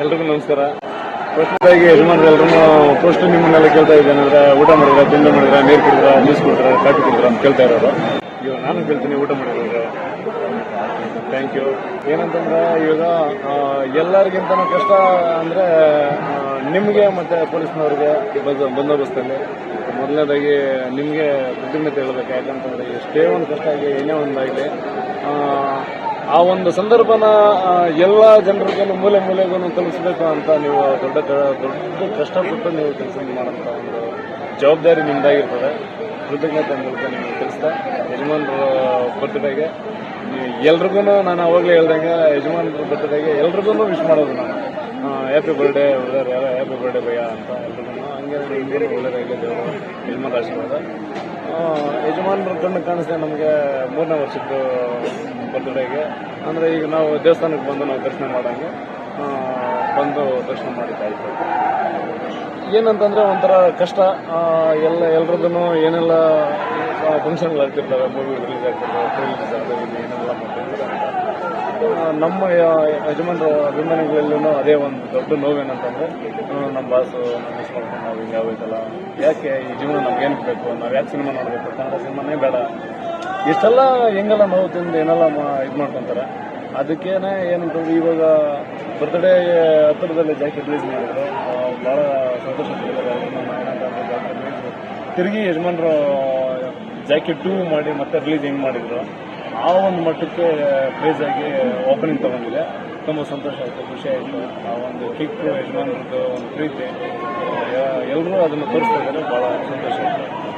ಎಲ್ರಿಗೂ ನಮಸ್ಕಾರ. ಪ್ರಶ್ನೆದಾಗಿ ಯಜಮಾನ್ರು ಎಲ್ರೂ ಫಸ್ಟ್ ನಿಮ್ಮನ್ನೆಲ್ಲ ಕೇಳ್ತಾ ಇದ್ದೇನೆ. ಅಂದ್ರೆ ಊಟ ಮಾಡಿದ್ರೆ, ತಿಂಡಿ ಮಾಡಿದ್ರೆ, ನೀರು ಕುಡಿದ್ರ, ಜ್ಯೂಸ್ ಕೊಡ್ತಾರ ಕಾಫಿ ಕುಡಿದ್ರ ಅಂತ ಕೇಳ್ತಾ ಇರೋರು. ಇವಾಗ ನಾನು ಕೇಳ್ತೀನಿ ಊಟ ಮಾಡಿದ್ರೆ ಥ್ಯಾಂಕ್ ಯು ಏನಂತಂದ್ರೆ ಇವಾಗ ಎಲ್ಲರಿಗಿಂತ ಕಷ್ಟ ಅಂದ್ರೆ ನಿಮಗೆ ಮತ್ತೆ ಪೊಲೀಸ್ನವ್ರಿಗೆ ಬಂದ ಬಂದೋಬಸ್ತಲ್ಲಿ. ಮೊದಲನೇದಾಗಿ ನಿಮಗೆ ಕೃತಜ್ಞತೆ ಹೇಳಬೇಕು. ಯಾಕಂತಂದ್ರೆ ಎಷ್ಟೇ ಒಂದು ಕಷ್ಟ ಆಗಿ, ಏನೇ ಒಂದಾಗಲಿ ಆ ಒಂದು ಸಂದರ್ಭನ ಎಲ್ಲ ಜನರಿಗೂ ಮೂಲೆ ಮೂಲೆಗೂ ತಲುಪಿಸಬೇಕು ಅಂತ ನೀವು ದೊಡ್ಡ ದೊಡ್ಡ ಕಷ್ಟಪಟ್ಟು ನೀವು ಕೆಲಸ ಮಾಡೋಂಥ ಒಂದು ಜವಾಬ್ದಾರಿ ನಿಮ್ದಾಗಿರ್ತದೆ. ಕೃತಜ್ಞತೆ ಮೂಲಕ ನಿಮಗೆ ತಿಳಿಸ್ತಾ, ಯಜಮಾನ್ರ ಬರ್ತಡೆಗೆ ಎಲ್ರಿಗೂ ನಾನು ಅವಾಗಲೇ ಹೇಳ್ದಂಗೆ, ಯಜಮಾನ್ರ ಬರ್ತಡೆಗೆ ಎಲ್ರಿಗೂ ವಿಶ್ ಮಾಡೋದು ನಾನು. Happy birthday brother happy birthday ಭಯ ಅಂತ ಎಲ್ರಿಗೂ. ಹಂಗೆ ಒಳ್ಳೆಯದಾಗಲಿ ದೇವರು ಯಜಮಾನ್ ಆಶೀರ್ವಾದ. ಯಜಮಾನ್ರ ಕಣ್ಣು ಕಾಣಿಸ್ದೆ ನಮಗೆ ಮೂರನೇ ವರ್ಷದ್ದು ಬರ್ತ್ಡೇಗೆ ಅಂದರೆ ಈಗ ನಾವು ದೇವಸ್ಥಾನಕ್ಕೆ ಬಂದು ನಾವು ದರ್ಶನ ಮಾಡೋಂಗೆ ಬಂದು ದರ್ಶನ ಮಾಡಿದ್ದಾಯಿತು ಏನಂತಂದ್ರೆ ಒಂಥರ ಕಷ್ಟ ಎಲ್ಲ ಎಲ್ರದ್ದು ಏನೆಲ್ಲ ಫಂಕ್ಷನ್ಗಳು ಆಗ್ತಿರ್ತವೆ ಮೂವಿ ರಿಲೀಸ್ ಆಗ್ತಿರ್ತವೆ ರಿಲೀಸ್ ಆಗ್ತವೆ ಇಲ್ಲಿ ಏನೆಲ್ಲ ಮಾಡ್ತಿರ್ತಾರೆ ಆ, ನಮ್ಮ ಯಜಮಾನರ ಅಭಿಮಾನಿಗಳಲ್ಲೂ ಅದೇ ಒಂದು ದೊಡ್ಡ ನೋವೇನಂತಂದ್ರೆ ನಮ್ಮ ಬಾಸು, ನಮ್ಮ ನಾವು ಹಿಂಗೆ ಆಗೋಯ್ತಲ್ಲ. ಯಾಕೆ ಈ ಜೀವನ ನಮ್ಗೆ ಏನು ಬೇಕು? ನಾವು ಯಾಕೆ ಸಿನಿಮಾ ನೋಡಬೇಕು? ಕನ್ನಡ ಸಿನಿಮಾನೇ ಬೇಡ. ಇಷ್ಟೆಲ್ಲ ಹೆಂಗೆಲ್ಲ ನೋವು ತಿಂದು ಏನೆಲ್ಲ ಇದು ಮಾಡ್ಕೊತಾರೆ. ಅದಕ್ಕೇನೆ ಏನಂತಂದ್ರೆ ಇವಾಗ ಬರ್ತ್ಡೇ ಹತ್ತಿರದಲ್ಲಿ ಜಾಕೆಟ್ ರಿಲೀಸ್ ಮಾಡಿದ್ರು. ಭಾಳ ಸಂತೋಷ ತಿರುಗಿ ಯಜಮಾನ್ರು ಜಾಕೆಟ್ ಟೂ ಮಾಡಿ ಮತ್ತೆ ರಿಲೀಸ್ ಹೆಂಗೆ ಮಾಡಿದ್ರು. ಆ ಒಂದು ಮಟ್ಟಕ್ಕೆ ಪ್ರೈಸ್ ಆಗಿ ಓಪನಿಂಗ್ ತಗೊಂಡಿದೆ. ತುಂಬ ಸಂತೋಷ ಆಯಿತು, ಖುಷಿ ಆಯಿತು. ಆ ಒಂದು ಕಿಕ್ ಯಜಮಾನರದ್ದು ಒಂದು ಪ್ರೀತಿ. ಎಲ್ಲರೂ ಅದನ್ನು ತೋರಿಸ್ತಾ ಇದ್ದಾರೆ. ಭಾಳ ಸಂತೋಷ ಆಯಿತು.